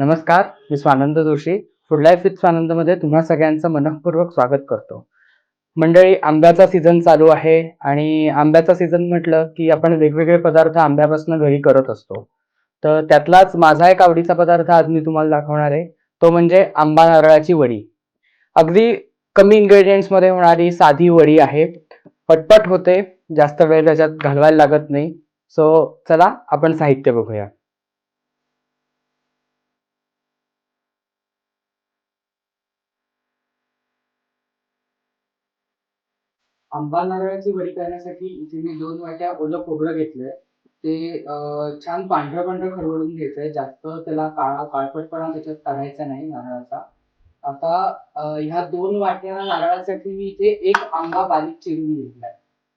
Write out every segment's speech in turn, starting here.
नमस्कार मी Swanand Joshi. Food life with स्वानंदमध्ये तुम्हा सगळ्यांचं मनःपूर्वक स्वागत करतो. मंडळी आंब्याचा सीझन चालू आहे आणि आंब्याचा सीझन म्हटलं की आपण वेगवेगळे पदार्थ आंब्यापासून घरी करत असतो. तर त्यातलाच माझा एक आवडीचा पदार्थ आज मी तुम्हाला दाखवणार आहे. तो म्हणजे आंबा नारळाची वडी. अगदी कमी इन्ग्रेडियंट्समध्ये होणारी साधी वडी आहे. पटपट होते जास्त वेळ त्याच्यात घालवायला लागत नाही. सो चला आपण साहित्य बघूया. आंबा नारळाची वडी करण्यासाठी इथे मी दोन वाट्या ओलं खोबरं घेतलंय. ते छान पांढरं पांढरं खरवडून घ्यायचंय. जास्त त्याला काळा काळपटपणा त्याच्यात करायचा नाही नारळाचा. आता ह्या दोन वाट्या नारळासाठी मी इथे एक आंबा बारीक चिरून घेतलाय.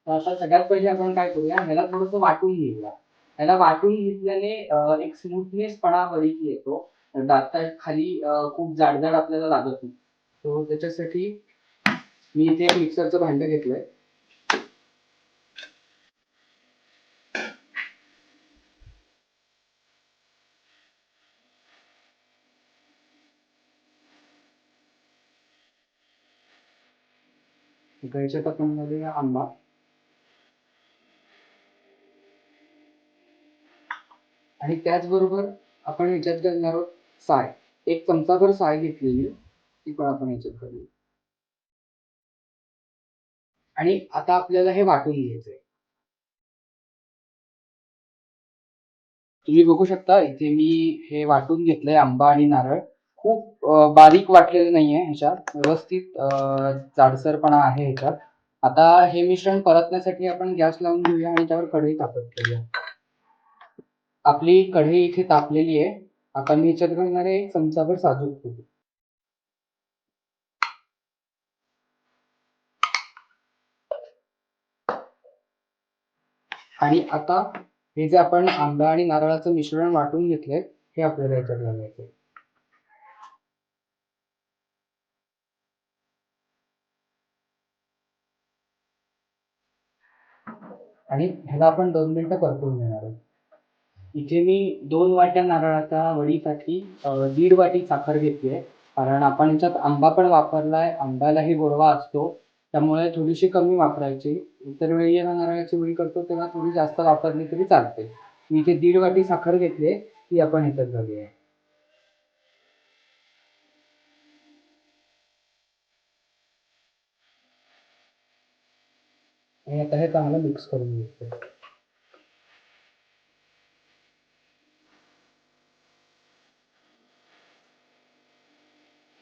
तर आता सगळ्यात पहिले आपण काय करूया? ह्याला थोडंसं वाटून घेऊया. ह्याला वाटून घेतल्याने एक स्मूथनेसपणा वरी येतो. दाता खाली खूप जाडजाड आपल्याला लागत नाही. तो त्याच्यासाठी मी इथे एक मिक्सरचं भांडं घेतलंय. गाईच्या टप्प्यांमध्ये आंबा. आणि त्याचबरोबर आपण ह्याच्यात घालणार आहोत साय. एक चमचाभर साय घेतलेली ती पण आपण ह्याच्यात घालू आणि आता आपल्याला हे वाटून घ्यायचंय तुम्ही बघू शकता इथे मी हे वाटून घेतलंय आंबा आणि नारळ. खूप बारीक वाटलेलं नाहीये ह्याच्यात. व्यवस्थित जाडसरपणा आहे ह्याच्यात. आता हे मिश्रण परतण्यासाठी आपण गॅस लावून घेऊया आणि त्यावर कढई तापत करूया. आपली कढई इथे तापलेली आहे. आता मी ह्याच्यात घालणार आहे चमचाभर साजूक तूप. आणि आता हे जे आपण आंबा आणि नारळाचं मिश्रण वाटून घेतलंय हे आपल्याला याच्यात घालायचं आणि ह्याला आपण दोन मिनिटं परतून घेणार आहोत. इथे मी दोन वाट्या नारळाच्या वडीसाठी दीड वाटी साखर घेतली आहे कारण आपण याच्यात आंबा पण वापरलाय आंब्यालाही गोडवा असतो. त्यामुळे थोडीशी कमी वापरायची. इतर वेळी या नारळाची वडी करतो तेव्हा थोडी जास्त वापरली तरी चालते. मी इथे दीड वाटी साखर घेतली ती आपण ह्याच्यात घालूया. आणि आता हे चांगलं मिक्स करून घ्यायचं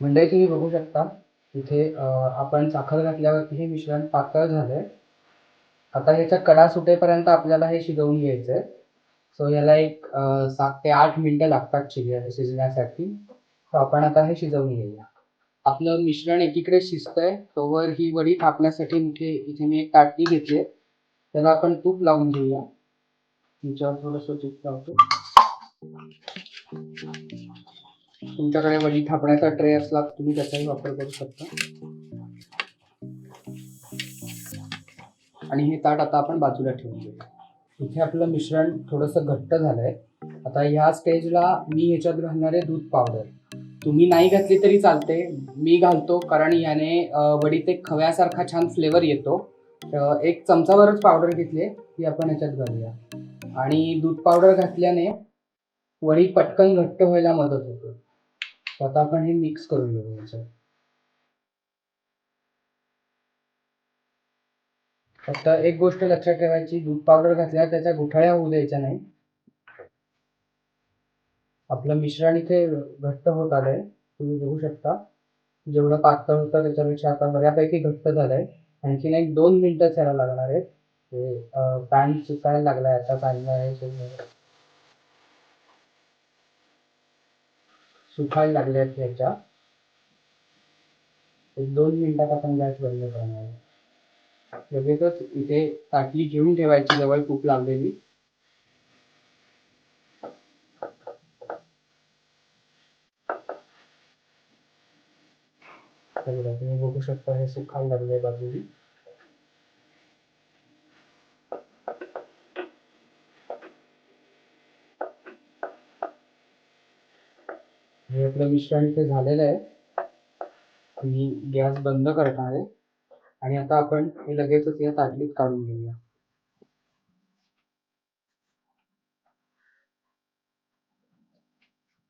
म्हणजे तुम्ही बघू शकता. इथे आपण साखर घातल्यावरती हे मिश्रण पातळ झालंय. आता ह्याच्या कडा सुटेपर्यंत आपल्याला हे शिजवून घ्यायचंय. सो याला एक सात ते आठ मिनिटं लागतात शिज शिजण्यासाठी. सो आपण आता हे शिजवून घेऊया. आपलं मिश्रण एकीकडे शिजतंय तोवर ही वडी थापण्यासाठी इथे इथे मी एक ताटली घेतली त्याला आपण तूप लावून घेऊया. तुमच्यावर थोडस तूप लावतो. तुमच्याकडे वडी थापण्याचा ट्रे असला तुम्ही त्याचाही वापर करू शकता. आणि हे ताट आता आपण बाजूला ठेवून देऊया इथे आपलं मिश्रण थोडंसं घट्ट झालंय. आता ह्या स्टेजला मी ह्याच्यात घालणार आहे दूध पावडर तुम्ही नाही घातली तरी चालते. मी घालतो कारण याने वडीत एक खव्यासारखा छान फ्लेवर येतो. एक चमचावरच पावडर घेतली ती आपण ह्याच्यात घालूया. आणि दूध पावडर घातल्याने वडी पटकन घट्ट व्हायला मदत होते. स्वतः आपण हे मिक्स करून घेऊ याच्यात. फक्त एक गोष्ट लक्षात ठेवायची दूध पावडर घातल्यावर त्याच्या गुठळ्या होऊ द्यायच्या नाही आपलं मिश्रण इथे घट्ट होत आलंय. तुम्ही बघू शकता. जेवढं पातळ होतं त्याच्यापेक्षा आता बऱ्यापैकी घट्ट झालंय. आणखीन एक दोन मिनिटं त्याला लागणार आहेत. पॅन सुकायला लागलाय आता. पॅनला सुकायला लागले आहेत त्याच्या एक दोन मिनिटात आपण गॅस बंद करणार आहे. लगेचच इथे ताटली घेऊन ठेवायची. जवळ खूप लावलेली तर तुम्ही बघू शकता हे सुखान लागले बाजूनी हे आपलं मिश्रण ते झालेलं आहे. मी गॅस बंद करणार आहे. आणि आता आपण हे लगेचच या ताटलीत काढून घेऊया.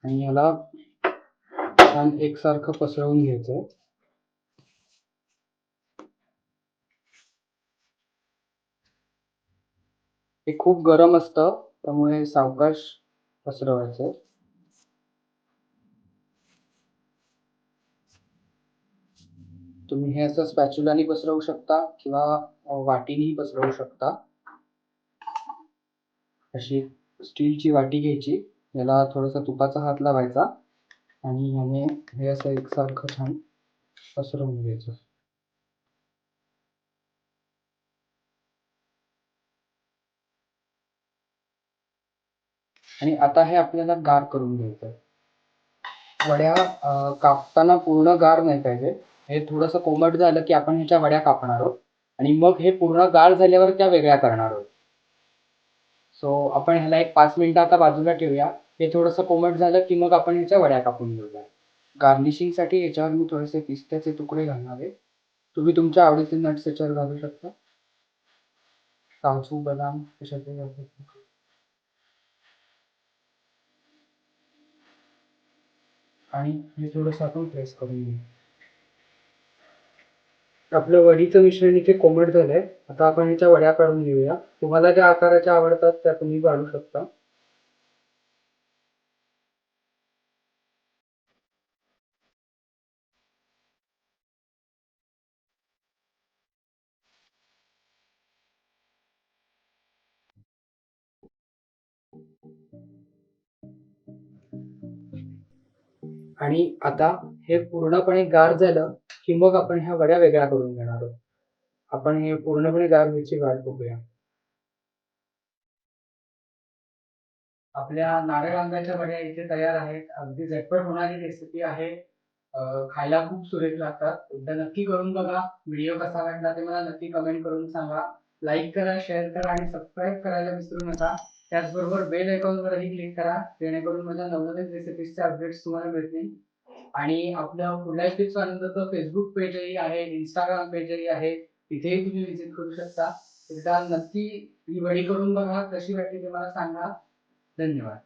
आणि याला छान एकसारखं पसरवून आहे. हे खूप गरम असतं त्यामुळे सावकाश पसरवायचं. तुम्ही हे असं स्पॅच्युलानी पसरवू शकता किंवा वाटीनेही पसरवू शकता. अशी स्टीलची वाटी घ्यायची याला थोडासा तुपाचा हात लावायचा आणि याने हे असं एकसारखं छान पसरवून घ्यायचं. आणि आता हे आपल्याला गार करून घ्यायचं वड्या कापताना पूर्ण गार नाही पाहिजे. हे थोडंसं कोमट झालं की आपण ह्याच्या वड्या कापणार आहोत. आणि मग हे पूर्ण गार झाल्यावर त्या वेगळ्या करणार आहोत. सो आपण ह्याला एक पाच मिनिटं आता बाजूला ठेवूया. हे थोडंसं कोमट झालं की मग आपण ह्याच्या वड्या कापून घेऊया. गार्निशिंगसाठी याच्यावर मी थोडेसे पिस्त्याचे तुकडे घालणार आहे. तुम्ही तुमच्या आवडीचे नट्स याच्यावर घालू शकता. काजू बदाम कशाचे घालू शकता. आणि हे थोडंसं आपण प्रेस करून घेऊ. आपलं वडीचं मिश्रण इथे कोमट झालंय. आता आपण याच्या वड्या काढून घेऊया. तुम्हाला ज्या आकाराच्या आवडतात त्या तुम्ही काढू शकता. आणि आता हे पूर्णपणे गार झालं की मग आपण ह्या वड्या वेगळ्या करून घेणार आहोत. आपण हे पूर्णपणे गार व्हायची वाट बघूया. आपल्या नारळांगाच्या वड्या इथे तयार आहेत. अगदी झटपट होणारी रेसिपी आहे. खायला खूप सुरेख लागतात. एकदा नक्की करून बघा. व्हिडिओ कसा वाटला ते मला नक्की कमेंट करून सांगा. लाईक करा शेअर करा आणि सबस्क्राईब करायला विसरू नका. त्याचबरोबर बेल आयकॉनवरही क्लिक करा. जेणेकरून माझ्या नवनवीन रेसिपीजचे अपडेट्स तुम्हाला मिळतील. आणि आपलं कुठल्याही टिप्स आनंदाचं फेसबुक पेजही आहे इंस्टाग्राम पेजही आहे. तिथेही तुम्ही व्हिजिट करू शकता. एकदा नक्की ही वडी करून बघा. कशी वाटली ते मला सांगा. धन्यवाद.